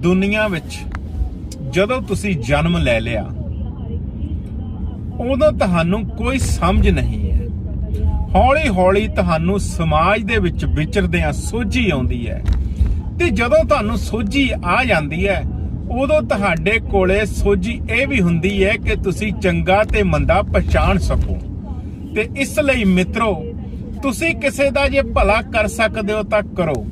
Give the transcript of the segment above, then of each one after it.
ਦੁਨੀਆ ਵਿੱਚ ਜਦੋਂ ਤੁਸੀਂ ਜਨਮ ਲੈ ਲਿਆ, ਉਦੋਂ ਤੁਹਾਨੂੰ ਕੋਈ ਸਮਝ ਨਹੀਂ ਹੈ। ਹੌਲੀ ਹੌਲੀ ਤੁਹਾਨੂੰ ਸਮਾਜ ਦੇ ਵਿੱਚ ਵਿਚਰਦਿਆਂ ਸੋਝੀ ਆਉਂਦੀ ਹੈ। ਤੇ ਜਦੋਂ ਤੁਹਾਨੂੰ ਸੋਝੀ ਆ ਜਾਂਦੀ ਹੈ, ਉਦੋਂ ਤੁਹਾਡੇ ਕੋਲੇ ਸੋਝੀ ਇਹ ਵੀ ਹੁੰਦੀ ਹੈ ਕਿ ਤੁਸੀਂ ਚੰਗਾ ਤੇ ਮੰਦਾ ਪਛਾਣ ਸਕੋ। ਤੇ ਇਸ ਲਈ ਮਿੱਤਰੋ, ਤੁਸੀਂ ਕਿਸੇ ਦਾ ਜੇ ਭਲਾ ਕਰ ਸਕਦੇ ਹੋ ਤਾਂ ਕਰੋ।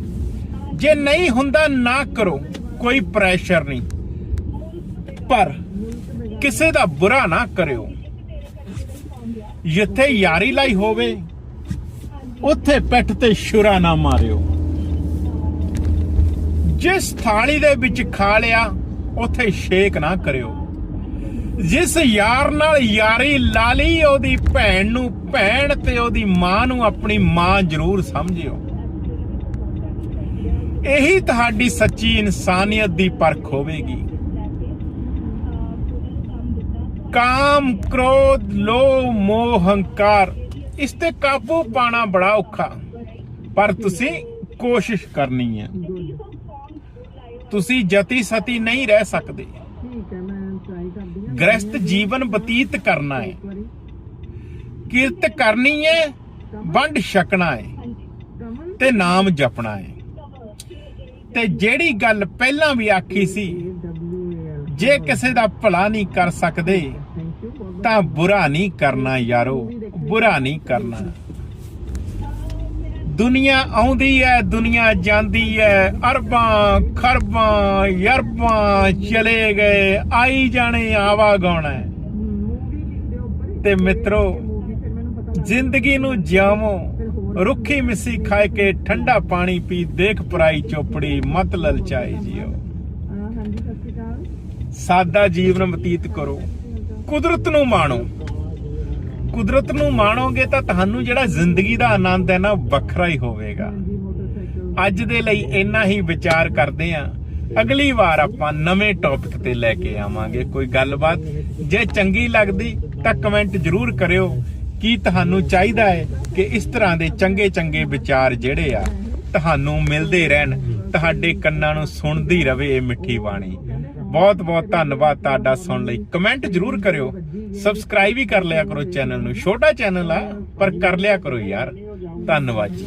ਜੇ ਨਹੀਂ ਹੁੰਦਾ ਨਾ ਕਰੋ। ਕੋਈ ਪ੍ਰੈਸ਼ਰ ਨਹੀਂ। ਪਰ ਕਿਸੇ ਦਾ ਬੁਰਾ ਨਾ ਕਰਿਓ। ਜਿੱਥੇ ਯਾਰੀ ਲਈ ਹੋਵੇ, ਉੱਥੇ ਪਿੱਠ ਤੇ ਸ਼ੁਰਾ ਨਾ ਮਾਰਿਓ। ਜਿਸ ਥਾਲੀ ਦੇ ਵਿੱਚ ਖਾ ਲਿਆ, ਉੱਥੇ ਸ਼ੇਕ ਨਾ ਕਰਿਓ। ਜਿਸ ਯਾਰ ਨਾਲ ਯਾਰੀ ਲਾ ਲਈ, ਉਹਦੀ ਭੈਣ ਨੂੰ ਭੈਣ ਤੇ ਉਹਦੀ ਮਾਂ ਨੂੰ ਆਪਣੀ ਮਾਂ ਜ਼ਰੂਰ ਸਮਝਿਓ। ਇਹੀ ਤੁਹਾਡੀ ਸੱਚੀ ਇਨਸਾਨੀਅਤ ਦੀ ਪਰਖ ਹੋਵੇਗੀ। ਕਾਮ, ਕ੍ਰੋਧ, ਲੋਭ, ਮੋਹ, ਹੰਕਾਰ, ਇਸ ਤੇ ਕਾਬੂ ਪਾਣਾ ਬੜਾ ਔਖਾ। ਪਰ ਤੁਸੀਂ ਕੋਸ਼ਿਸ਼ ਕਰਨੀ ਹੈ। ਤੁਸੀਂ ਜਤੀ ਸਤੀ ਨਹੀਂ ਰਹਿ ਸਕਦੇ। ਗ੍ਰਸਤ ਜੀਵਨ ਬਤੀਤ ਕਰਨਾ ਹੈ। ਕਿਰਤ ਕਰਨੀ ਹੈ, ਵੰਡ ਛਕਣਾ ਹੈ ਤੇ ਨਾਮ ਜਪਣਾ ਹੈ। ਤੇ ਜਿਹੜੀ ਗੱਲ ਪਹਿਲਾਂ ਵੀ ਆਖੀ ਸੀ, ਜੇ ਕਿਸੇ ਦਾ ਭਲਾ ਨਹੀਂ ਕਰ ਸਕਦੇ, ਤਾਂ ਬੁਰਾ ਨਹੀਂ ਕਰਨਾ ਯਾਰੋ, ਬੁਰਾ ਨਹੀਂ ਕਰਨਾ। ਦੁਨੀਆ ਆਉਂਦੀ ਹੈ ਦੁਨੀਆ ਜਾਂਦੀ ਹੈ ਅਰਬਾਂ, ਖਰਬਾਂ, ਯਰਬਾਂ ਚਲੇ ਗਏ, ਆਈ ਜਾਣੇ ਆਵਾ ਗਾਉਣਾ ਤੇ ਮਿੱਤਰੋ, ਜ਼ਿੰਦਗੀ ਨੂੰ ਜਿਆਵੋ ਰੁੱਖੀ ਮਿੱਸੀ ਖਾਏ ਕੇ ਠੰਡਾ ਪਾਣੀ ਪੀ ਦੇਖ ਪਰਾਈ ਚੋਪੜੀ ਮਤ ਲਲਚਾਏ ਜਿਓ। ਸਾਦਾ ਜੀਵਨ ਬਤੀਤ ਕਰੋ। ਕੁਦਰਤ ਨੂੰ ਮਾਣੋ। ਕੁਦਰਤ ਨੂੰ ਮਾਣੋਗੇ ਤਾਂ ਤੁਹਾਨੂੰ ਜਿਹੜਾ ਜ਼ਿੰਦਗੀ ਦਾ ਆਨੰਦ ਹੈ ਨਾ, ਵੱਖਰਾ ਹੀ ਹੋਵੇਗਾ। ਅੱਜ ਦੇ ਲਈ ਇੰਨਾ ਹੀ ਵਿਚਾਰ ਕਰਦੇ ਆਂ ਅਗਲੀ ਵਾਰ ਆਪਾਂ ਨਵੇਂ ਟੌਪਿਕ ਤੇ ਲੈ ਕੇ ਆਵਾਂਗੇ। ਕੋਈ ਗੱਲਬਾਤ ਜੇ ਚੰਗੀ ਲੱਗਦੀ ਤਾਂ ਕਮੈਂਟ ਜ਼ਰੂਰ ਕਰਿਓ। ਕੀ ਤੁਹਾਨੂੰ ਚਾਹੀਦਾ ਹੈ ਕਿ ਇਸ ਤਰ੍ਹਾਂ ਦੇ ਚੰਗੇ ਚੰਗੇ ਵਿਚਾਰ ਜਿਹੜੇ ਆ, ਤੁਹਾਨੂੰ ਮਿਲਦੇ ਰਹਿਣ, ਤੁਹਾਡੇ ਕੰਨਾਂ ਨੂੰ ਸੁਣਦੀ ਰਵੇ ਇਹ ਮਿੱਠੀ ਬਾਣੀ। ਬਹੁਤ ਬਹੁਤ ਧੰਨਵਾਦ ਤੁਹਾਡਾ ਸੁਣ ਲਈ। ਕਮੈਂਟ ਜ਼ਰੂਰ ਕਰਿਓ। ਸਬਸਕ੍ਰਾਈਬ ਵੀ ਕਰ ਲਿਆ ਕਰੋ ਚੈਨਲ ਨੂੰ। ਛੋਟਾ ਚੈਨਲ ਆ, ਪਰ ਕਰ ਲਿਆ ਕਰੋ ਯਾਰ। ਧੰਨਵਾਦ ਜੀ।